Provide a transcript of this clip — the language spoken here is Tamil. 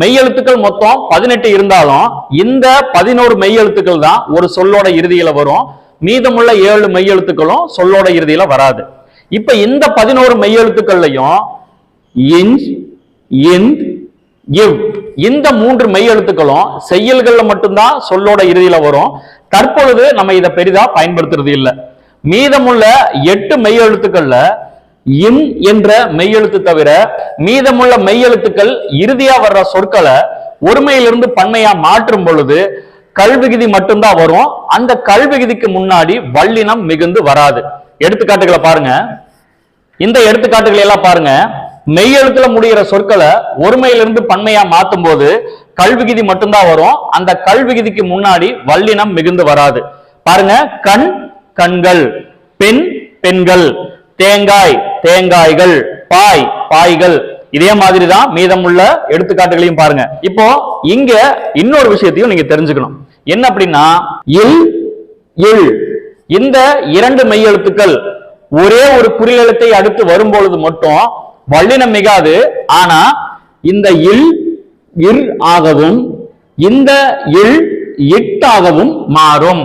மெய்யெழுத்துக்கள் மொத்தம் பதினெட்டு இருந்தாலும் இந்த பதினோரு மெய்யெழுத்துக்கள் தான் ஒரு சொல்லோட இறுதியில வரும். மீதமுள்ள ஏழு மெய்யெழுத்துக்களும் சொல்லோட இறுதியில வராது. இப்ப இந்த பதினோரு மெய்யெழுத்துக்கள்லையும் இன்ச் இந்த் இவ் இந்த மூன்று மெய்யெழுத்துக்களும் செய்யல்கள்ல மட்டும்தான் சொல்லோட இறுதியில வரும். தற்பொழுது நம்ம இதை பெரிதா பயன்படுத்துறது இல்லை. மீதமுள்ள எட்டு மெய்யெழுத்துக்கள்ல இம் என்ற மெய்யெழுத்து தவிர மீதமுள்ள மெய்யெழுத்துக்கள் இறுதியா வர்ற சொற்களை ஒருமையிலிருந்து பன்மையா மாற்றும் பொழுது கல்விகுதி மட்டும்தான் வரும். அந்த கல்விகுதிக்கு முன்னாடி வல்லினம் மிகுந்து வராது. எடுத்துக்காட்டுகளை பாருங்க. இந்த எடுத்துக்காட்டுகளை எல்லாம் பாருங்க. மெய்யெழுத்துல முடிகிற சொற்களை ஒருமையிலிருந்து பன்மையா மாத்தும் போது கல்விகுதி மட்டும்தான் வரும். அந்த கல்விகுதிக்கு முன்னாடி வல்லினம் மிகுந்து வராது. பாருங்க. கண் கண்கள். பெண் பெண்கள். தேங்காய். தேங்காய்கள் பாய் பாய்கள். இதே மாதிரி தான் மீதமுள்ள எடுத்துக்காட்டுகளையும் பாருங்க. இப்போ இங்க இன்னொரு விஷயத்தையும் நீங்க தெரிஞ்சுக்கணும். என்ன அப்படின்னா இல் இல். இந்த இரண்டு மெய்யெழுத்துக்கள் ஒரே ஒரு குறியெழுத்தை அடுத்து வரும்பொழுது மட்டும் வல்லினம் மிகாது. ஆனா இந்த இல் இர் ஆகவும் இந்த இல் இட்டாகவும் மாறும்.